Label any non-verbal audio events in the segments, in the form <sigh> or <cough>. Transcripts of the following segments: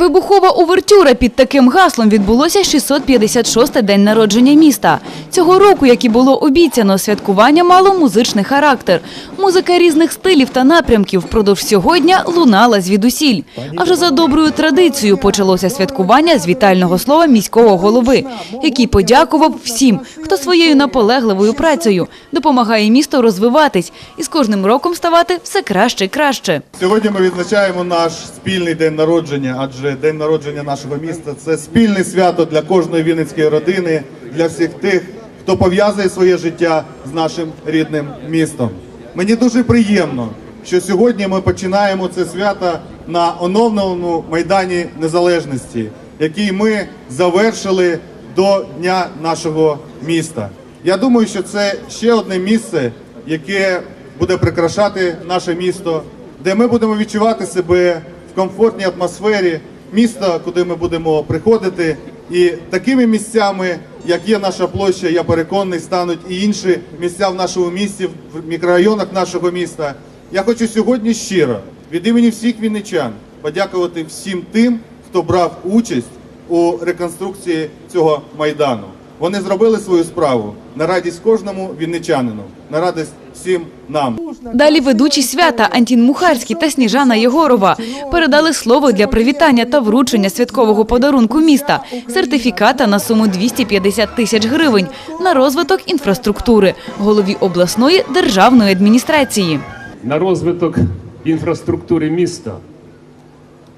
Вибухова увертюра під таким гаслом відбулося 656-й день народження міста. Цього року, як і було обіцяно, святкування мало музичний характер. Музика різних стилів та напрямків впродовж сьогодні лунала звідусіль. А вже за доброю традицією почалося святкування з вітального слова міського голови, який подякував всім, хто своєю наполегливою працею допомагає місту розвиватись і з кожним роком ставати все краще і краще. Сьогодні ми відзначаємо наш спільний день народження, адже день народження нашого міста це спільне свято для кожної вінницької родини, для всіх тих, хто пов'язує своє життя з нашим рідним містом. Мені дуже приємно, що сьогодні ми починаємо це свято на оновленому майдані незалежності, який ми завершили до дня нашого міста. Я думаю, що це ще одне місце, яке буде прикрашати наше місто, де ми будемо відчувати себе в комфортній атмосфері міста, куди ми будемо приходити. І такими місцями, як є наша площа, я переконаний, стануть і інші місця в нашому місті, в мікрорайонах нашого міста. Я хочу сьогодні щиро від імені всіх вінничан подякувати всім тим, хто брав участь у реконструкції цього майдану. Вони зробили свою справу на радість кожному вінничанину, на радість всім нам. Далі ведучі свята Антін Мухарський та Сніжана Єгорова передали слово для привітання та вручення святкового подарунку міста сертифіката на суму 250 тисяч гривень на розвиток інфраструктури голові обласної державної адміністрації. на розвиток інфраструктури міста.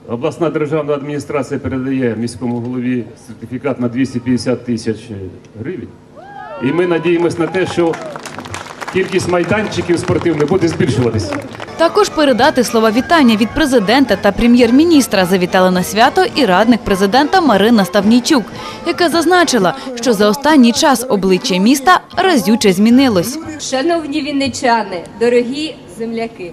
Обласна державна адміністрація передає міському голові сертифікат на 250 тисяч гривень. І ми надіємося на те, що кількість майданчиків спортивних буде збільшуватися. Також передати слова вітання від президента та прем'єр-міністра завітали на свято і радник президента Марина Ставнійчук, яка зазначила, що за останній час обличчя міста разюче змінилось. Шановні вінничани, дорогі земляки,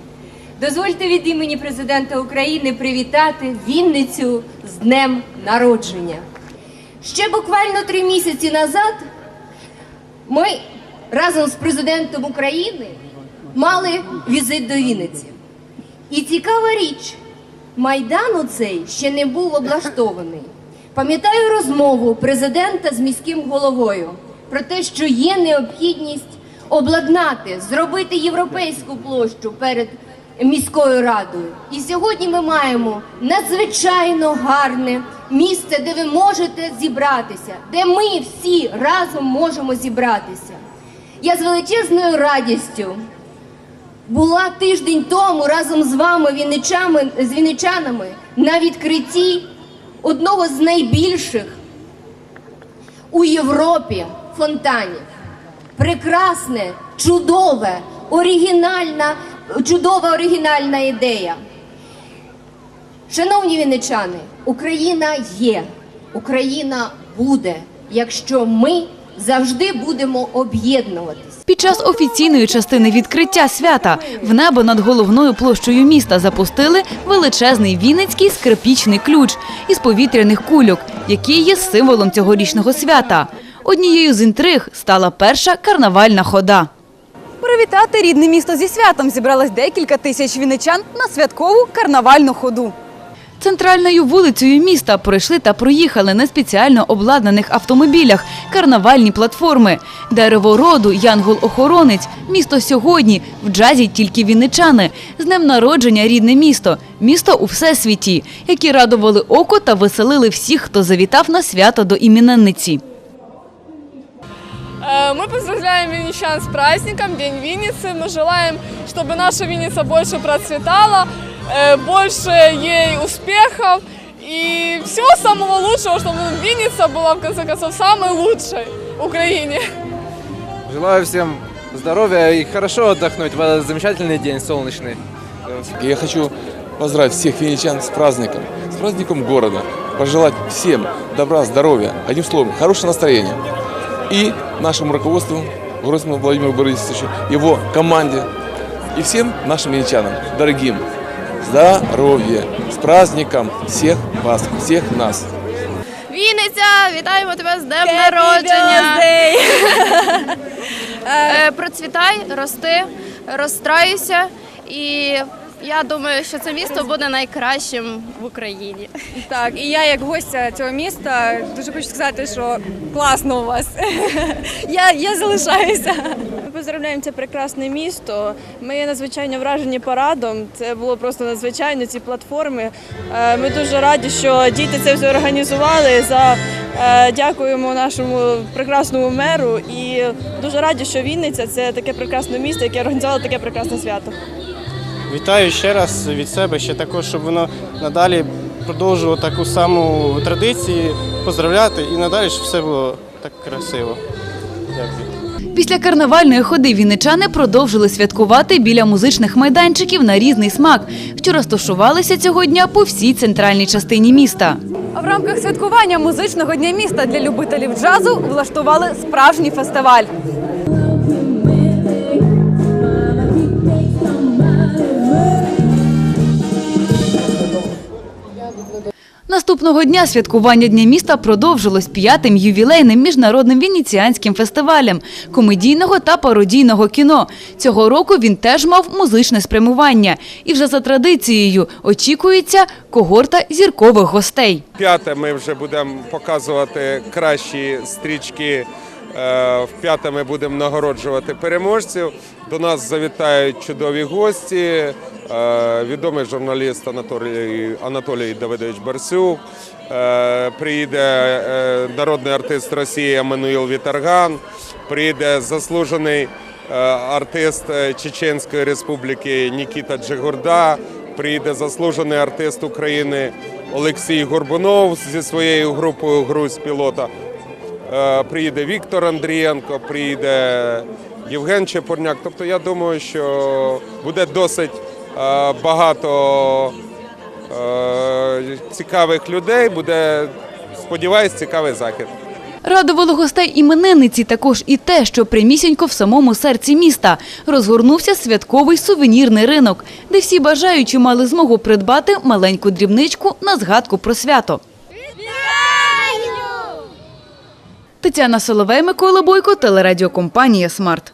дозвольте від імені президента України привітати Вінницю з днем народження. Ще буквально три місяці назад ми разом з президентом України мали візит до Вінниці. І цікава річ, майдан цей ще не був облаштований. Пам'ятаю розмову президента з міським головою про те, що є необхідність обладнати, зробити європейську площу перед міською радою. І сьогодні ми маємо надзвичайно гарне місце, де ви можете зібратися, де ми всі разом можемо зібратися. Я з величезною радістю була тиждень тому разом з вами, вінничами, з вінничанами, на відкритті одного з найбільших у Європі фонтанів. Прекрасне, чудове, оригінальна, чудова оригінальна ідея. Шановні вінничани, Україна є, Україна буде, якщо ми завжди будемо об'єднуватися. Під час офіційної частини відкриття свята в небо над головною площею міста запустили величезний вінницький скрипічний ключ із повітряних кульок, який є символом цьогорічного свята. Однією з інтриг стала перша карнавальна хода. Привітати рідне місто зі святом зібралось декілька тисяч вінничан на святкову карнавальну ходу. Центральною вулицею міста пройшли та проїхали на спеціально обладнаних автомобілях карнавальні платформи. Дерево роду, янгол-охоронець, місто сьогодні, в джазі тільки вінничани. З днем народження рідне місто, місто у всесвіті, які радували око та веселили всіх, хто завітав на свято до іменинниці. Э, Мы поздравляем винничан с праздником, День Винницы. Мы желаем, чтобы наша Винница больше процветала, э, больше ей успехов и всего самого лучшего, чтобы Винница была, в конце концов, самой лучшей в Украине. Желаю всем здоровья и хорошо отдохнуть в этот замечательный день солнечный. Я хочу поздравить всех венечан с праздником, с праздником города, пожелать всем добра, здоровья, одним словом, хорошего настроения. И нашему руководству, Гройсману Владимиру Борисовичу, его команде и всем нашим венечанам, дорогим, здоровья, с праздником всех вас, всех нас. Вінниця, вітаємо тебе з днем народження. Е, Процвітай, рости, розстраюйся і Я думаю, що це місто буде найкращим в Україні. <laughs> Так, і я як гостя цього міста дуже хочу сказати, що класно у вас. <laughs> я, я залишаюся. Ми поздравляємо це прекрасне місто. Ми надзвичайно вражені парадом. Це було просто надзвичайно ці платформи. Е, Ми дуже раді, що діти це все організували. За е, дякуємо нашому прекрасному меру і дуже раді, що Вінниця це таке прекрасне місто, яке організувало таке прекрасне свято. Вітаю ще раз від себе, ще також, щоб воно надалі продовжувало таку саму традицію, поздравляти і надалі, щоб все було так красиво. Дякую. Після карнавальної ходи вінничани продовжили святкувати біля музичних майданчиків на різний смак, що розташувалися цього дня по всій центральній частині міста. А в рамках святкування музичного дня міста для любителів джазу влаштували справжній фестиваль. Наступного дня святкування Дня міста продовжилось п'ятим ювілейним міжнародним венеціанським фестивалем комедійного та пародійного кіно. Цього року він теж мав музичне спрямування. І вже за традицією очікується когорта зіркових гостей. П'яте ми вже будемо показувати кращі стрічки. Е, В п'яте ми будемо нагороджувати переможців. До нас завітають чудові гості. е, Відомий журналіст Анатолій, Анатолій Давидович Барсюк. е, Приїде народний артист Росії Еммануїл Вітарган. Приїде заслужений артист Чеченської Республіки Нікіта Джигурда. Приїде заслужений артист України Олексій Горбунов зі своєю групою Груз пілота. Е, Приїде Віктор Андрієнко, приїде Євген Чепурняк. Тобто я думаю, що буде досить е, багато е, цікавих людей. Буде, сподіваюсь, цікавий захід. Радувало гостей іменинниці також і те, що прямісінько в самому серці міста розгорнувся святковий сувенірний ринок, де всі бажаючі мали змогу придбати маленьку дрібничку на згадку про свято. Тетяна Соловей, Микола Бойко, телерадіокомпанія «Смарт».